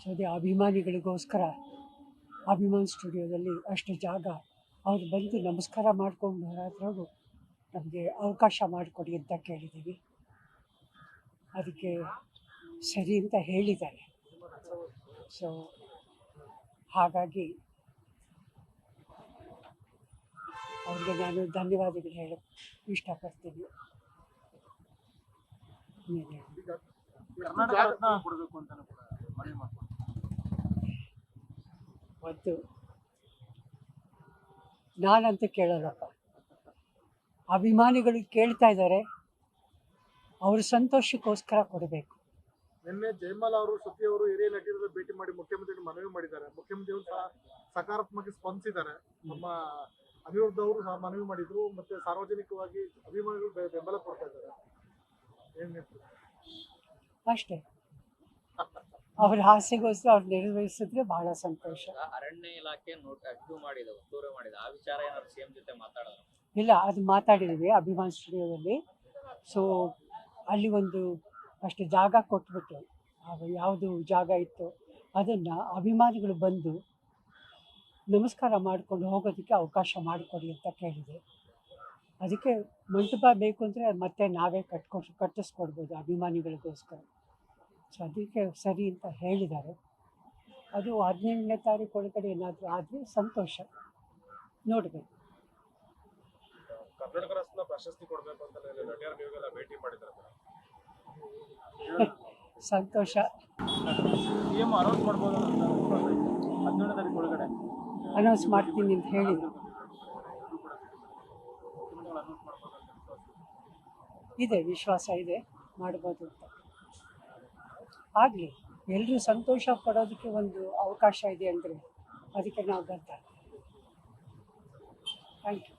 So ಅದೇ ಅಭಿಮಾನಿಗಳಿಗೋಸ್ಕರ ಅಭಿಮಾನ್ ಸ್ಟುಡಿಯೋದಲ್ಲಿ ಅಷ್ಟು ಜಾಗ ಅವ್ರು ಬಂದು ನಮಸ್ಕಾರ ಮಾಡ್ಕೊಂಡು ಹೋರಾದ್ರೂ ನಮಗೆ ಅವಕಾಶ ಮಾಡಿಕೊಡಿ ಅಂತ ಕೇಳಿದ್ದೀವಿ. ಅದಕ್ಕೆ ಸರಿ ಅಂತ ಹೇಳಿದ್ದಾರೆ. ಸೊ ಹಾಗಾಗಿ ಅವ್ರಿಗೆ ನಾನು ಧನ್ಯವಾದಗಳು ಹೇಳಕ್ಕೆ ಇಷ್ಟಪಡ್ತೀನಿ. ಕರ್ನಾಟಕ ರತ್ನ. ಕೊಡಬೇಕು ಅಂತಾನೆ ಕೂಡ ಮನವಿ ಮಾಡ್ಕೊಂಡು ಒಂದು ನಾನಂತೂ ಕೇಳಲ್ಲಪ್ಪ ಅಭಿಮಾನಿಗಳು ಕೇಳ್ತಾ ಇದ್ದಾರೆ. ಅವ್ರ ಸಂತೋಷಕ್ಕೋಸ್ಕರ ಕೊಡಬೇಕು. ನಿನ್ನೆ ಜಯಮಾಲ ಅವರು ಸತಿ ಅವರು ಹಿರಿಯ ನಟಿಯರ ಭೇಟಿ ಮಾಡಿ ಮುಖ್ಯಮಂತ್ರಿ ಮನವಿ ಮಾಡಿದ್ದಾರೆ. ಮುಖ್ಯಮಂತ್ರಿ ಅವರು ಸಹ ಸಕಾರಾತ್ಮಕ ಸ್ಪಂದಿಸಿದ್ದಾರೆ. ನಮ್ಮ ಅನಿರುದ್ಧ ಅವರು ಸಹ ಮನವಿ ಮಾಡಿದ್ರು. ಮತ್ತೆ ಸಾರ್ವಜನಿಕವಾಗಿ ಅಭಿಮಾನಿಗಳು ಬೆಂಬಲ ಕೊಡ್ತಾ ಇದ್ದಾರೆ. ಏನ್? ಅಷ್ಟೇ. ಅವ್ರ ಹಾಸ್ಯಗೋಸ್ಕರ ಅವ್ರು ನೆರವೇರಿಸಿದ್ರೆ ಬಹಳ ಸಂತೋಷ. ಅರಣ್ಯ ಇಲಾಖೆ ನೋಟ್ ಅಡ್ಡು ಮಾಡಿದ ಒತ್ತುವರಿ ಮಾಡಿದ. ಆ ವಿಚಾರ ಏನಾದ್ರು ಸಿಎಂ ಜೊತೆ ಮಾತಾಡೋದು? ಇಲ್ಲ ಅದು ಮಾತಾಡಿದ್ವಿ ಅಭಿಮಾನ್ ಸ್ಟುಡಿಯೋದಲ್ಲಿ. ಸೊ ಅಲ್ಲಿ ಒಂದು ಅಷ್ಟು ಜಾಗ ಕೊಟ್ಬಿಟ್ಟು ಅದು ಯಾವುದು ಜಾಗ ಇತ್ತು ಅದನ್ನು ಅಭಿಮಾನಿಗಳು ಬಂದು ನಮಸ್ಕಾರ ಮಾಡಿಕೊಂಡು ಹೋಗೋದಕ್ಕೆ ಅವಕಾಶ ಮಾಡಿಕೊಡಿ ಅಂತ ಕೇಳಿದೆ. ಅದಕ್ಕೆ ಮಂಟಪ ಬೇಕು ಅಂದರೆ ಮತ್ತೆ ನಾವೇ ಕಟ್ಕೊ ಕಟ್ಟಿಸ್ಕೊಡ್ಬೋದು ಅಭಿಮಾನಿಗಳಿಗೋಸ್ಕರ. ಸೊ ಅದಕ್ಕೆ ಸರಿ ಅಂತ ಹೇಳಿದ್ದಾರೆ. ಅದು ಹದಿನೆಂಟನೇ ತಾರೀಕು ಒಳಗಡೆ ಏನಾದರೂ ಆದರೆ ಸಂತೋಷ. ನೋಡಬೇಕು. ಕರ್ನಾಟಕ ರತ್ನ ಪ್ರಶಸ್ತಿ ಕೊಡಬೇಕು ಅಂತ ನಟಿಯರ ನೀವೆಲ್ಲ ಭೇಟಿ ಮಾಡಿದ್ದಾರೆ ಸಂತೋಷ. ಸಿಎಂ ಅನೌನ್ಸ್ ಮಾಡ್ಬೋದು ಹದಿನೇಳನೇ ತಾರೀಕು ಒಳಗಡೆ? ಅನೌನ್ಸ್ ಮಾಡ್ತೀನಿ ಅಂತ ಹೇಳಿದ್ರು. ಇದೆ, ವಿಶ್ವಾಸ ಇದೆ, ಮಾಡ್ಬೋದು ಅಂತ. ಆಗಲಿ ಎಲ್ಲರೂ ಸಂತೋಷ ಪಡೋದಕ್ಕೆ ಒಂದು ಅವಕಾಶ ಇದೆ ಅಂದರೆ ಅದಕ್ಕೆ ನಾವು ಬದ್ಧ ಥ್ಯಾಂಕ್ ಯು